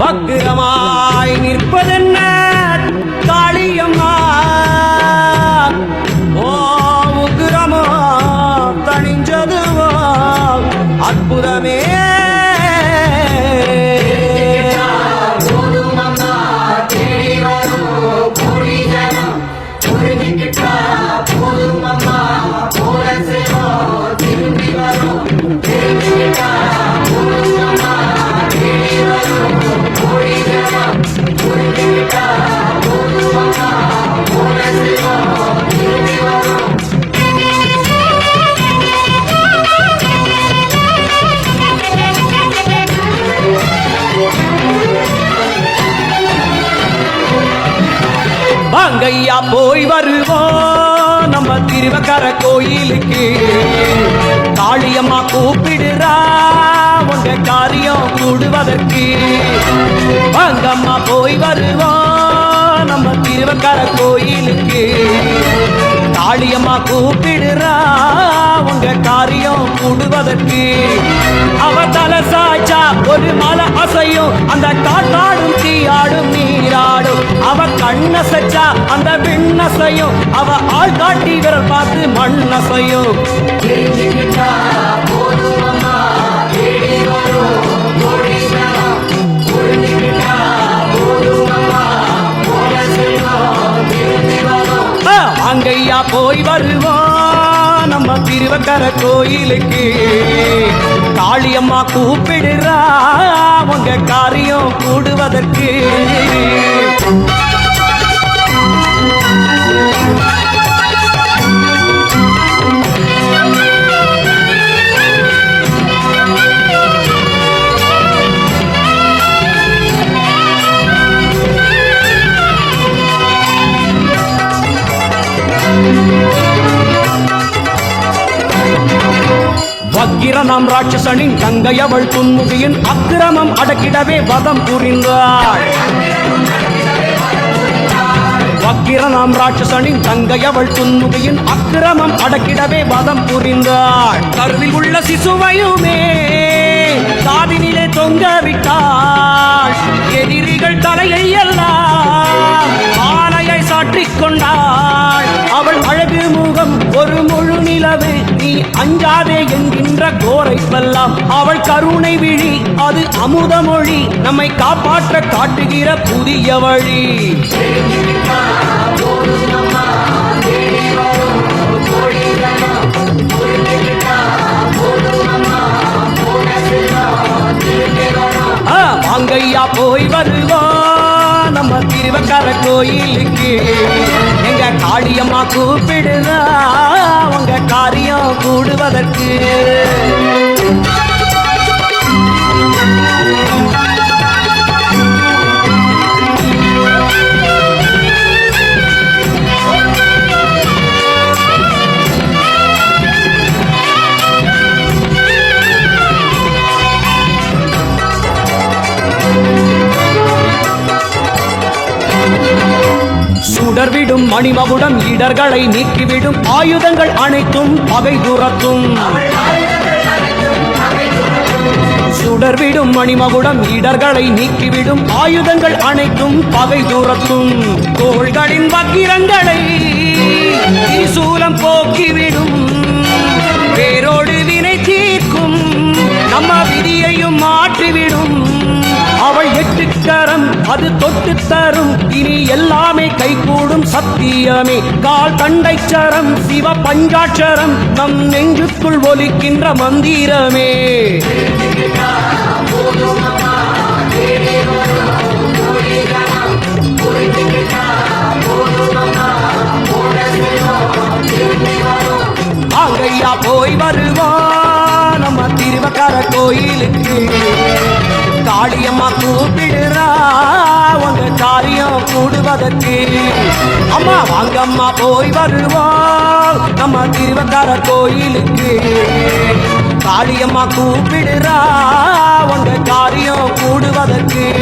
வக்கிரமாய் நிற்பதென்ன? வாங்கய்யா போய் வருவோம். நம்ம திருவக்கர கோயிலுக்கு. காளியம்மா கூப்பிடுறா. உங்க காரியம் கூடுவதற்கு. வாங்கம்மா போய் வருவோம். நம்ம திருவக்கர கோயிலுக்கு. காளியம்மா கூப்பிடுறா. உங்க காரியம் கூடுவதற்கு. அவ தலை சாச்சா ஒரு மலை அசையும். அந்த காட்டா அண்ணசச்சா அந்த விண்ணசையும். அவ ஆள் காட்டி விரல் பார்த்து மண்ணசையும். அங்கையா போய் வருவோம் நம்ம திருவக்கர கோயிலுக்கு. காளியம்மா கூப்பிடுறா உங்க காரியம் கூடுவதற்கு. வக்கிரனாம் ராட்சசனின் தங்கையவள் துன்முகியின் அக்கிரமம் அடக்கிடவே வதம் புரிந்தாள். வக்கிரனாம் ராட்சசனின் தங்கையவள் துன்முகையின் அக்கிரமம் அடக்கிடவே வதம் புரிந்தாள். கருவில் உள்ள சிசுவையுமே காதினிலே தொங்க விட்டாள். எதிரிகள் தலையை எல்லாம் ஆலையை சாற்றிக் கொண்டாள். அவள் அழகு முகம் ஒரு முழு நிலவு நீ அஞ்சாதே என்கின்ற கோரை அவள் கருணை விழி அது அமுத மொழி. நம்மை காப்பாற்ற காட்டுகிற புதிய வழி. மாங்கையா போய் வருவா. நம்ம திருவக்கார கோயிலுக்கு. எங்க காளியம்மா கூப்பிடுதா. உங்க காரியம் கூடுவதற்கு. சுடர்விடும் மணிமகுடம் இடர்களை நீக்கிவிடும் ஆயுதங்கள் அனைத்தும் பகை துரத்தும். சுடர்விடும் மணிமகுடம் இடர்களை நீக்கிவிடும் ஆயுதங்கள் அனைத்தும் பகை துரத்தும். தோள்களின் வக்கிரங்களை சூலம் தொட்டு தரும். இனி எல்லாமே கைகூடும் சத்தியமே. கால் தண்டைச்சரம் சிவ பஞ்சாட்சரம் நம் நெஞ்சுக்குள் ஒலிக்கின்ற மந்திரமே. ஆங்கையா போய் வருவான் நம்ம திருவக்கார கோயிலுக்கு. காளியம்மா கூப்பிடுறா. காரியம் கூடுவதற்கு. அம்மா வாங்கம்மா போய் வருவோம். நம்ம திருவக்கர கோயிலுக்கு. காளியம்மா கூப்பிடுறா உங்க காரியம் கூடுவதற்கு.